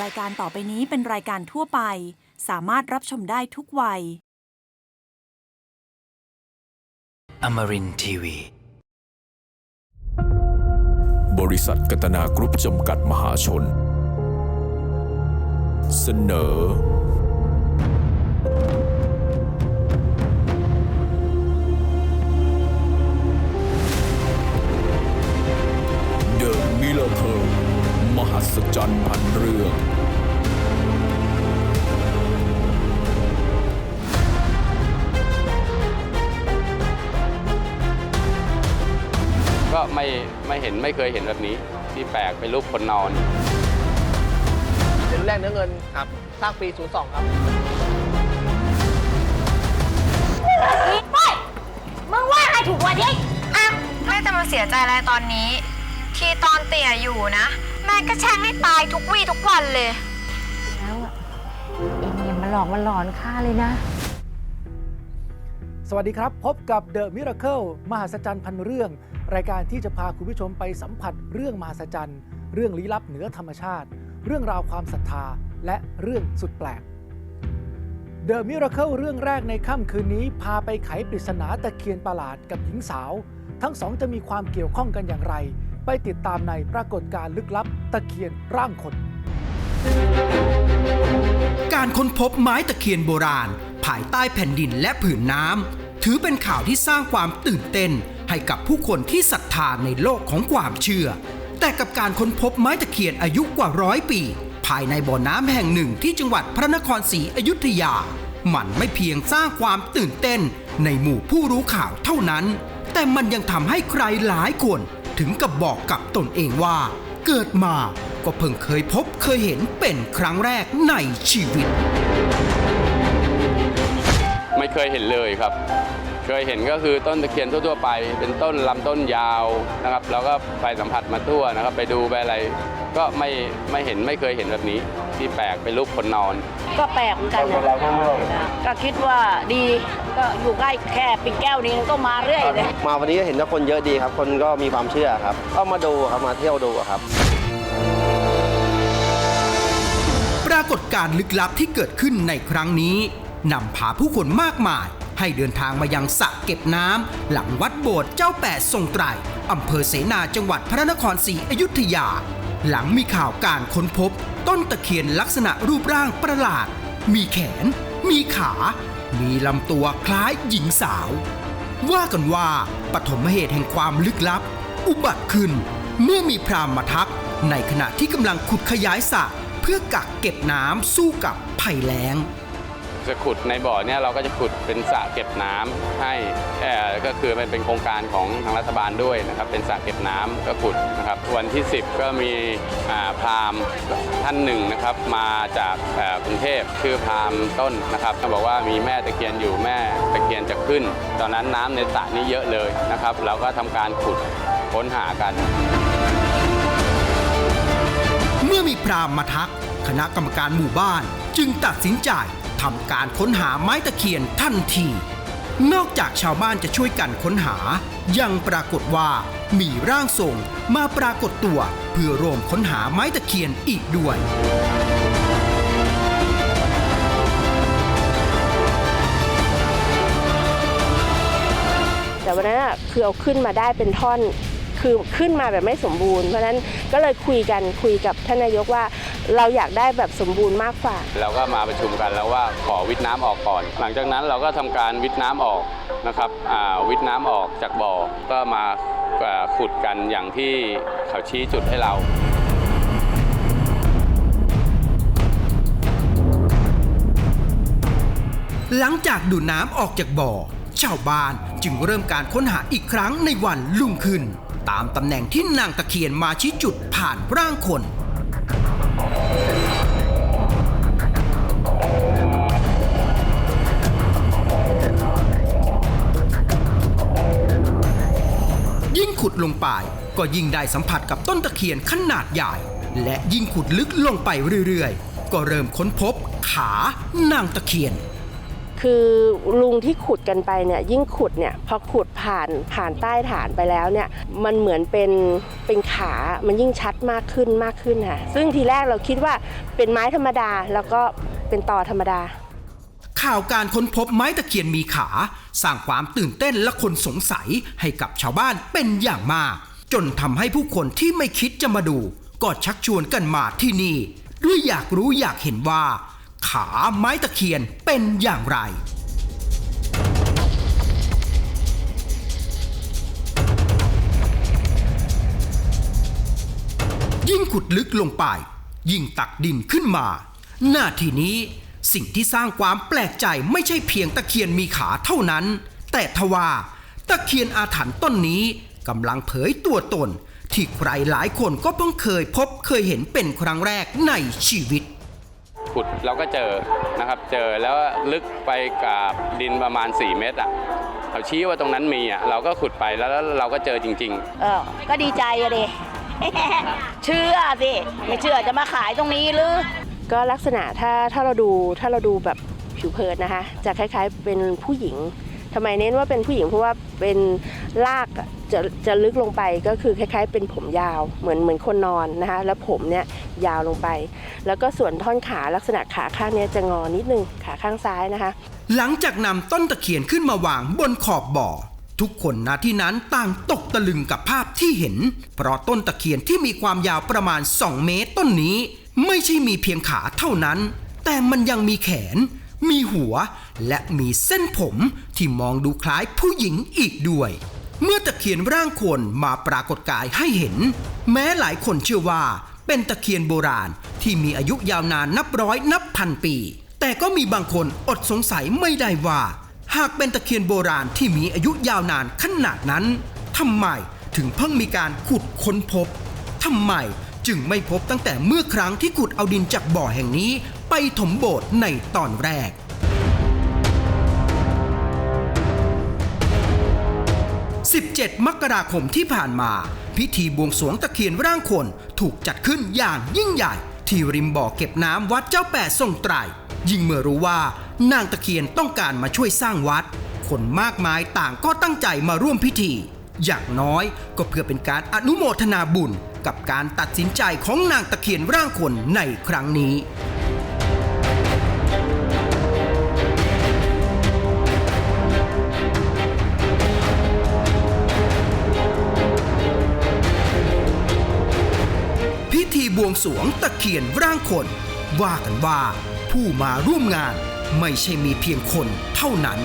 รายการต่อไปนี้เป็นรายการทั่วไป สามารถรับชมได้ทุกวัย Amarin Tiwi. บริษัทกัตนากรุ๊ปจำกัดมหาชน เสนอ ห็นไม่เคยเห็นแบบนี้ ที่แปลกเป็นรูปคนนอนเป็นแรกเนื้อเงินครับสร้างปี 02 ครับมึงว่าใครถูกกว่าดิอะแม่จะมาเสียใจอะไรตอนนี้ ที่ตอนเตี่ยอยู่นะ แม่ก็แช่งให้ตายทุกวี่ทุกวันเลย แล้วอะเองอย่ามาหลอกมาหลอนข้าเลยนะ สวัสดีครับ พบกับ The Miracle มหัศจรรย์พันเรื่อง รายการที่จะพาคุณผู้ชมไปสัมผัสเรื่องมหัศจรรย์ เรื่องลี้ลับเหนือธรรมชาติ เรื่องราวความศรัทธา และเรื่องสุดแปลก The Miracle เรื่องแรกในค่ำคืนนี้ พาไปไขปริศนาตะเคียนประหลาดกับหญิงสาว ทั้งสองจะมีความเกี่ยวข้องกันอย่างไร ไปติดตามในปรากฏการณ์ลึกลับตะเคียนร่างคน การค้นพบไม้ตะเคียนโบราณ ภายใต้แผ่นดินและผืนน้ำถือเป็นข่าวที่สร้างความตื่นเต้น ให้กับผู้คนที่ศรัทธาในโลกของความเชื่อ แต่กับการค้นพบไม้ตะเคียนอายุกว่าร้อยปี ภายในบ่อน้ำแห่งหนึ่งที่จังหวัดพระนครศรีอยุธยา มันไม่เพียงสร้างความตื่นเต้นในหมู่ผู้รู้ข่าวเท่านั้น แต่มันยังทำให้ใครหลายคนถึงกับบอกกับตนเองว่า เกิดมาก็เพิ่งเคยพบเคยเห็นเป็นครั้งแรกในชีวิต ไม่เคยเห็นเลยครับ เคยเห็นก็คือต้นตะเคียนทั่วๆไป เป็นต้นลำต้นยาวนะครับแล้วก็ไปสัมผัสมาทั่วนะครับ ไปดูไปอะไรก็ไม่ไม่เห็นไม่เคยเห็นแบบนี้ ที่แปลกเป็นรูปคนนอน ก็แปลกเหมือนกันนะก็คิดว่าดีก็อยู่ใกล้แค่ปิ่นแก้วนี้ก็มาเรื่อยเลยมาวันนี้ก็เห็นว่าคนเยอะดีครับ คนก็มีความเชื่อครับก็มาดูครับมาเที่ยวดูครับปรากฏการณ์ลึกลับที่เกิดขึ้นในครั้งนี้นำพาผู้คนมากมาย ให้เดินทางมายังสระเก็บน้ำหลังวัดโบสถ์เจ้าแปดทรงไตรอำเภอเสนาจังหวัดพระนครศรีอยุธยา หลังมีข่าวการค้นพบ ต้นตะเคียนลักษณะรูปร่างประหลาด มีแขน มีขา มีลำตัวคล้ายหญิงสาว ว่ากันว่าปฐมเหตุแห่งความลึกลับ อุบัติขึ้น เมื่อมีพรามมาทักในขณะที่กำลังขุดขยายสระเพื่อกักเก็บน้ำสู้กับภัยแล้ง จะขุดในบ่อเนี่ยเราก็จะขุดเป็นสระเก็บน้ำให้ก็คือมันเป็นโครงการของทางรัฐบาลด้วยนะครับเป็นสระเก็บน้ำก็ขุดนะครับวันที่ 10 ก็มีพราหมณ์ท่านหนึ่งนะครับมาจากกรุงเทพชื่อพราหมณ์ต้นนะครับก็บอกว่ามีแม่ตะเคียนอยู่แม่ตะเคียนจะขึ้น ตอนนั้นน้ำในสระนี้เยอะเลยนะครับ เราก็ทำการขุดค้นหากัน เมื่อมีพราหมณ์มาทัก คณะกรรมการหมู่บ้านจึงตัดสินใจ ทำการค้นหาไม้ตะเคียนทันที นอกจากชาวบ้านจะช่วยกันค้นหา ยังปรากฏว่ามีร่างทรงมาปรากฏตัว เพื่อร่วมค้นหาไม้ตะเคียนอีกด้วยแต่วันนั้นคือเอาขึ้นมาได้เป็นท่อนคือขึ้นมาแบบไม่สมบูรณ์ เพราะฉะนั้นก็เลยคุยกันคุยกับท่านนายกว่า เราอยากได้แบบสมบูรณ์มากกว่า เราก็มาประชุมกันแล้วว่าขอวิทย์น้ำออกก่อน หลังจากนั้นเราก็ทำการวิทย์น้ำออกนะครับอ่าวิทย์น้ำออกจากบ่อก็มาอ่าขุดกันอย่างที่เขาชี้จุดให้เราหลังจากดูดน้ำออกจากบ่อ ชาวบ้านจึงเริ่มการค้นหาอีกครั้งในวันรุ่งขึ้น ตามตำแหน่งที่นางตะเคียนมาชี้จุดผ่านร่างคน ขุดลงไป ก็ยิ่งได้สัมผัสกับต้นตะเคียนขนาดใหญ่ และยิ่งขุดลึกลงไปเรื่อยๆ ก็เริ่มค้นพบขานางตะเคียน คือลุงที่ขุดกันไปเนี่ยยิ่งขุดเนี่ยพอขุดผ่านผ่านใต้ฐานไปแล้วเนี่ยมันเหมือนเป็นเป็นขามันยิ่งชัดมากขึ้นมากขึ้นค่ะซึ่งทีแรกเราคิดว่าเป็นไม้ธรรมดาแล้วก็เป็นตอธรรมดา ข่าวการค้นพบไม้ตะเคียนมีขา สร้างความตื่นเต้นและคนสงสัยให้กับชาวบ้านเป็นอย่างมาก จนทำให้ผู้คนที่ไม่คิดจะมาดู ก็ชักชวนกันมาที่นี่ด้วยอยากรู้อยากเห็นว่า ขาไม้ตะเคียนเป็นอย่างไรยิ่งขุดลึกลงไป ยิ่งตักดินขึ้นมา หน้าที่นี้ สิ่งที่สร้างความแปลกใจไม่ใช่เพียงตะเคียนมีขาเท่านั้น แต่ทว่าตะเคียนอาถรรพ์ต้นนี้กำลังเผยตัวตน ที่ใครหลายคนก็เพิ่งเคยพบเคยเห็นเป็นครั้งแรกในชีวิตขุดเราก็เจอนะครับเจอแล้วลึกไปกับดินประมาณ 4 เมตรอะเขาชี้ว่าตรงนั้นมีอะเราก็ขุดไปแล้วแล้วเราก็เจอจริง ๆ เออก็ดีใจอะดิเชื่อสิ ไม่เชื่อจะมาขายตรงนี้หรือ ก็ลักษณะถ้าถ้าเราดูถ้าเราดูแบบผิวเผินนะคะ จะคล้ายๆเป็นผู้หญิงทำไมเน้นว่าเป็นผู้หญิงเพราะว่าเป็นลากจะจะลึกลงไปก็คือคล้าย ๆ เป็นผมยาวเหมือนเหมือนคนนอนนะคะแล้วผมเนี่ยยาวลงไป แล้วก็ส่วนท่อนขาลักษณะขาข้างเนี้ยจะงอนิดนึงขาข้างซ้ายนะคะ หลังจากนำต้นตะเคียนขึ้นมาวางบนขอบบ่อ ทุกคนณที่นั้นต่างตกตะลึงกับภาพที่เห็น เพราะต้นตะเคียนที่มีความยาวประมาณ 2 เมตรต้นนี้ ไม่ใช่มีเพียงขาเท่านั้น แต่มันยังมีแขน มีหัว และมีเส้นผมที่มองดูคล้ายผู้หญิงอีกด้วย เมื่อตะเคียนร่างคนมาปรากฏกายให้เห็น แม้หลายคนเชื่อว่าเป็นตะเคียนโบราณที่มีอายุยาวนานนับร้อยนับพันปี แต่ก็มีบางคนอดสงสัยไม่ได้ว่า หากเป็นตะเคียนโบราณที่มีอายุยาวนานขนาดนั้นทำไมถึงเพิ่งมีการขุดค้นพบทำไม จึงไม่พบตั้งแต่เมื่อครั้งที่ขุดเอาดินจากบ่อแห่งนี้ ไปถมโบสถ์ในตอนแรก 17 มกราคมที่ผ่านมา พิธีบวงสรวงตะเคียนร่างคนถูกจัดขึ้นอย่างยิ่งใหญ่ ที่ริมบ่อเก็บน้ำวัดเจ้าแปดทรงไตรยิ่งเมื่อรู้ว่านางตะเคียนต้องการมาช่วยสร้างวัด คนมากมายต่างก็ตั้งใจมาร่วมพิธี อย่างน้อยก็เพื่อเป็นการอนุโมทนาบุญ กับการตัดสินใจของนางตะเคียนร่างคนในครั้งนี้พิธีบวงสวงตะเคียนร่างคน ว่ากันว่าผู้มาร่วมงานไม่ใช่มีเพียงคนเท่านั้น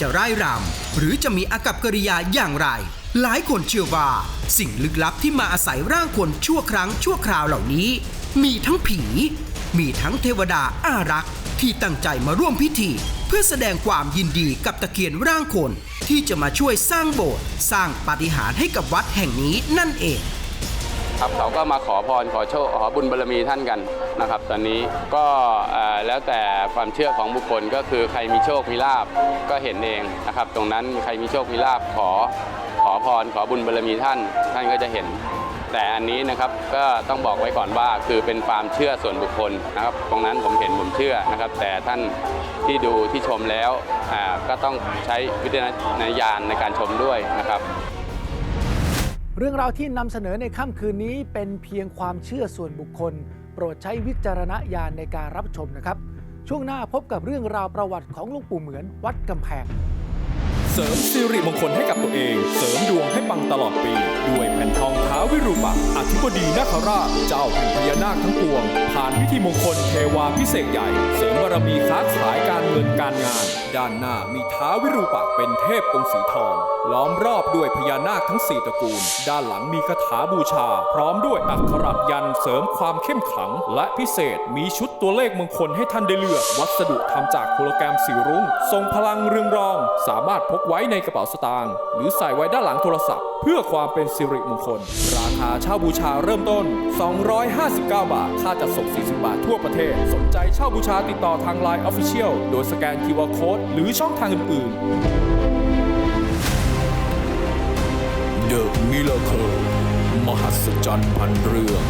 จะร่ายรำหรือจะมีอากับกิริยาอย่างไร หลายคนเชื่อว่าสิ่งลึกลับที่มาอาศัยร่างคนชั่วครั้งชั่วคราวเหล่านี้ มีทั้งผี มีทั้งเทวดาอารักษ์ที่ตั้งใจมาร่วมพิธี เพื่อแสดงความยินดีกับตะเคียนร่างคน ที่จะมาช่วยสร้างโบสถ์สร้างปาฏิหาริย์ให้กับวัดแห่งนี้นั่นเอง ครับเขาก็มาขอพรขอโชคขอบุญบารมีท่านกันนะครับ ตอนนี้ก็แล้วแต่ความเชื่อของบุคคลก็คือใครมีโชคมีลาบก็เห็นเองนะครับ ตรงนั้นใครมีโชคมีลาบขอขอพรขอบุญบารมีท่าน ท่านก็จะเห็น แต่อันนี้นะครับก็ต้องบอกไว้ก่อนว่าคือเป็นความเชื่อส่วนบุคคลนะครับ ตรงนั้นผมเห็นผมเชื่อนะครับ แต่ท่านที่ดูที่ชมแล้วก็ต้องใช้วิจารณญาณในการชมด้วยนะครับ เรื่องราวที่นำเสนอในค่ำคืนนี้เป็นเพียงความเชื่อส่วนบุคคล โปรดใช้วิจารณญาณในการรับชมนะครับ ช่วงหน้าพบกับเรื่องราวประวัติของหลวงปู่เหมือนวัดกำแพง เสริมสิริมงคลให้กับตัวเอง เสริมดวงให้ปังตลอดปี ด้วยแผ่นทองท้าวิรูปักษ์อธิบดีนาคราชเจ้าแห่งพญานาคทั้งปวง ผ่านพิธีมงคลเทวาพิเศษใหญ่ เสริมบารมีค้าขายการ เงินการงาน ด้านหน้ามีท้าวิรูปักษ์เป็นเทพองค์สีทอง ล้อมรอบด้วยพญานาคทั้ง4ตระกูล ด้านหลังมีคาถาบูชา พร้อมด้วยอักขระยันเสริมความเข้มขลัง และพิเศษมีชุดตัวเลขมงคลให้ท่านได้เลือก วัสดุทำจากโฮโลแกรมสีรุ้ง ทรงพลังเรืองรอง สามารถพกไว้ในกระเป๋าสตางค์หรือใส่ไว้ด้านหลังโทรศัพท์ เพื่อความเป็นสิริมงคล ราคาเช่าบูชาเริ่มต้น 259 บาท ค่าจัดส่ง40 บาททั่วประเทศ สนใจเช่าบูชาติดต่อทาง Line Official โดยสแกน QR Code หรือช่องทางอื่น ๆ The Miracle มหัศจรรย์พันเรื่อง